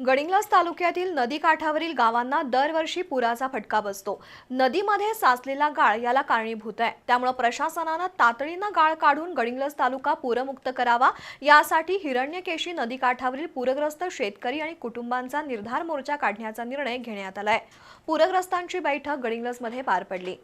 गडिंग्लस तालुक्यातील नदीकाठावरील गावांना दरवर्षी पुराचा फटका बसतो. नदीमध्ये साचलेला गाळ याला कारणीभूत आहे. त्यामुळे प्रशासनानं तातडीनं गाळ काढून गडिंग्लस तालुका पूरमुक्त करावा. यासाठी हिरण्यकेशी नदीकाठावरील पूरग्रस्त शेतकरी आणि कुटुंबांचा निर्धार मोर्चा काढण्याचा निर्णय घेण्यात आलाय. पूरग्रस्तांची बैठक गडिंग्लसमध्ये पार पडली.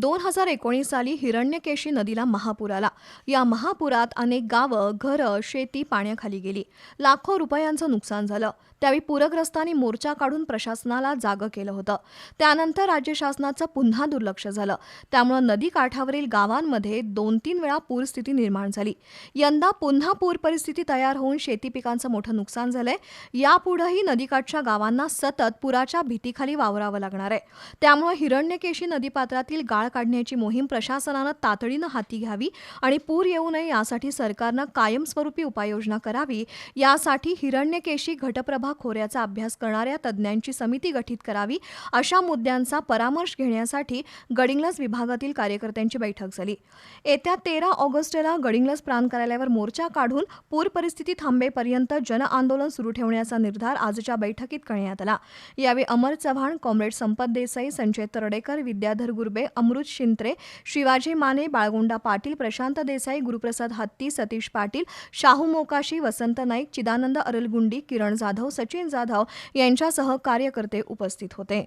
दोन हजार एकोणीस साली हिरण्यकेशी नदीला महापूर आला. या महापुरात अनेक गावं घरं शेती पाण्याखाली गेली. लाखो रुपयांचं नुकसान झालं. त्यावेळी पूरग्रस्तांनी मोर्चा काढून प्रशासनाला जागं केलं होतं. त्यानंतर राज्य शासनाचं पुन्हा दुर्लक्ष झालं. त्यामुळं नदी काठावरील गावांमध्ये दोन तीन वेळा पूरस्थिती निर्माण झाली. यंदा पुन्हा पूर परिस्थिती तयार होऊन शेती पिकांचं मोठं नुकसान झालंय. यापुढेही नदीकाठच्या गावांना सतत पुराच्या भीतीखाली वावरावं लागणार आहे. त्यामुळे हिरण्यकेशी नदीपात्रातील गाळ काढण्याची मोहीम प्रशासनानं तातडीनं हाती घ्यावी आणि पूर येऊ नये यासाठी सरकारनं कायमस्वरूपी उपाययोजना करावी. यासाठी हिरण्यकेशी घटप्रभा खोऱ्याचा अभ्यास करणाऱ्या तज्ज्ञांची समिती गठीत करावी अशा मुद्द्यांचा परामर्श घेण्यासाठी गडिंग्लज विभागातील कार्यकर्त्यांची बैठक झाली. येत्या तेरा ऑगस्टला गडिंग्लज प्रांत कार्यालयावर मोर्चा काढून पूर परिस्थिती थांबेपर्यंत जनआंदोलन सुरू ठेवण्याचा निर्धार आजच्या बैठकीत करण्यात आला. यावेळी अमर चव्हाण कॉम्रेड संपत देसाई संजय तरडेकर विद्याधर गुरबे अमृत शिंत्रे शिवाजी माने बाळगोंडा पाटील प्रशांत देसाई गुरुप्रसाद हत्ती सतीश पाटील शाहू मोकाशी वसंत नाईक चिदानंद अरलगुंडी किरण जाधव सचिन जाधव यांच्यासह कार्यकर्ते उपस्थित होते.